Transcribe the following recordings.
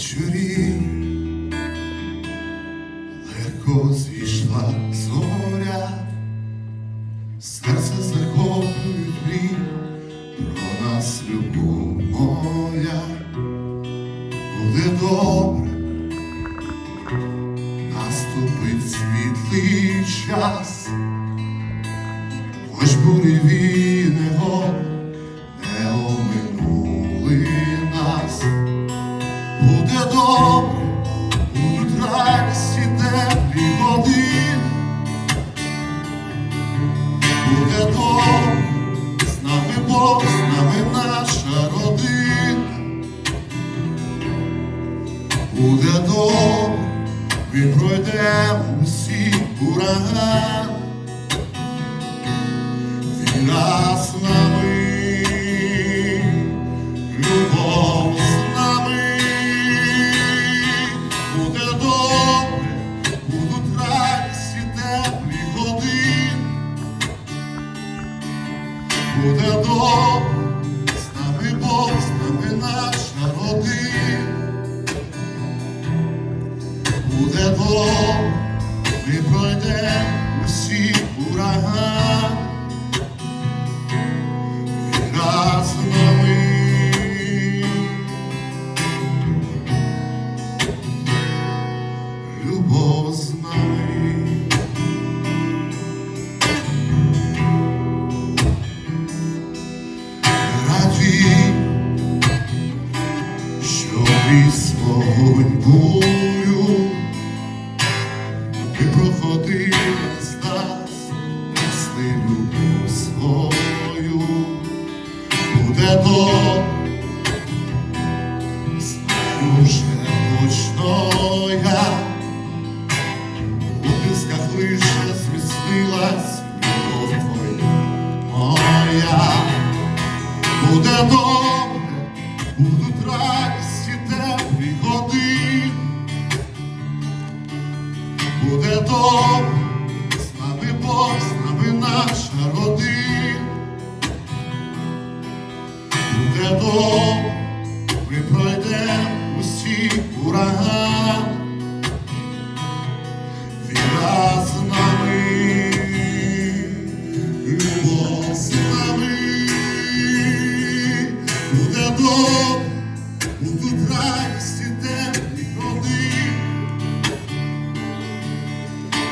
вечорі легко зійшла зоря, серце захоплюють мрій, про нас любов моя, буде добре, наступить світлий час, хоч буревій. З нами Бог, з нами наша родина. Буде добре, ми пройдемо усі ураган. Віра з нами, буде добре, з нами Бог, з нами наша родина. Буде добре, ми пройдемо усі ураган. Із вогонь бурю ти проходив з нас, несли любов свою, буде добре, знаю вже точно я, у тисках лише змістилась любов твоя. Моя буде добре, Буде добре, з нами Бог, з нами наша родина. Буде добре,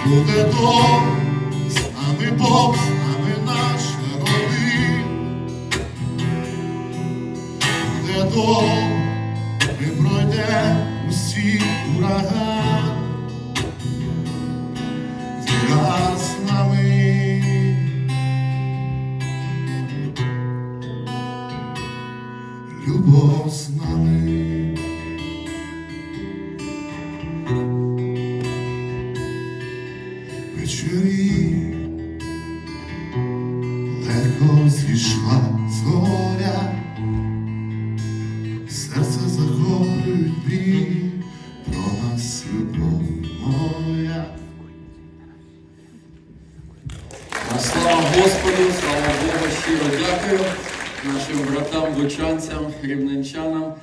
Буде добре, з нами Бог, з нами наша родина. Буде добре, ми пройдемо усі урагани. Віра з нами. Любов з нами. Легко зійшла зоря, серце захоплюють мрії про нас любов моя. Слава Господу, слава Богу, щиро дякую нашим братам, бучанцям, рівненчанам